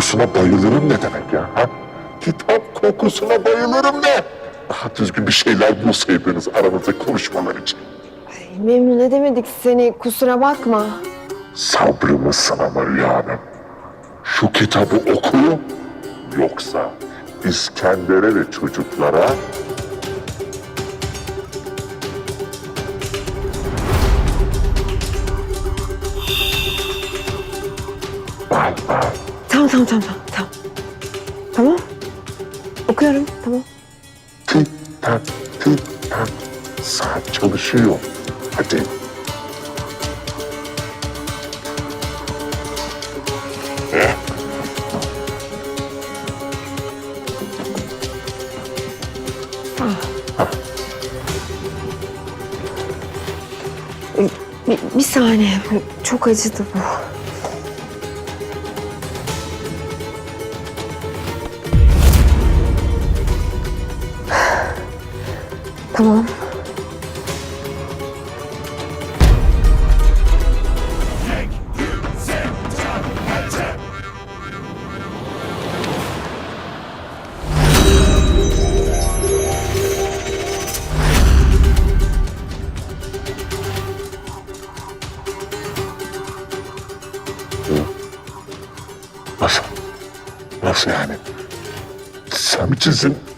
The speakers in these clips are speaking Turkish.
kokusuna bayılırım ne demek ya? Ha? Kitap kokusuna bayılırım ne? Daha düzgün bir şeyler bulsaydınız aranızda konuşmalar için. Ay, Memnun edemedik seni kusura bakma. Sabrımı sınama Hanım. Şu kitabı okuyun. Yoksa İskender'e ve çocuklara bay bay. Tamam tamam tamam tamam. Tamam. Okuyorum tamam. Tik tak tik tak. Saat çalışıyor. Hadi. Bir, bir saniye çok acıdı bu. Tamam. Nasıl? Nasıl yani? Sen mi çizdin?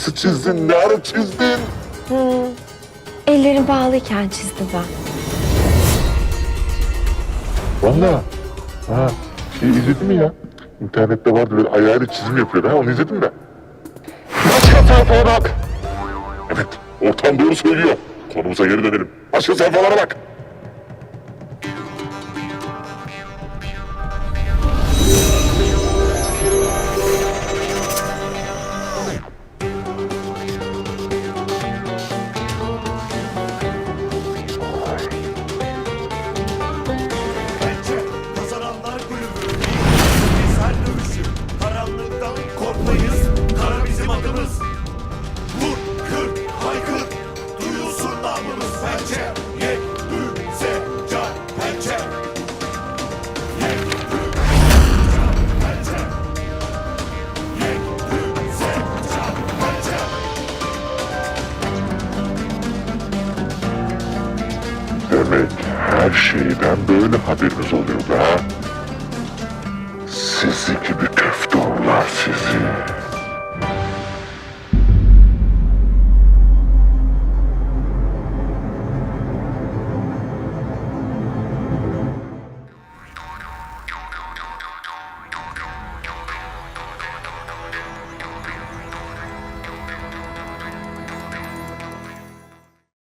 Nasıl çizdin? Ne ara çizdin? Ellerim bağlıyken çizdim ben. Valla. Ha, şey izledin mi ya? İnternette vardı böyle ayağıyla çizim yapıyordu ha onu izledin mi? Başka sayfaya bak. Evet ortam doğru söylüyor. Konumuza geri dönelim. Başka sayfalara bak. Demek her şeyden böyle haberiniz oluyordu ha? Sizi gibi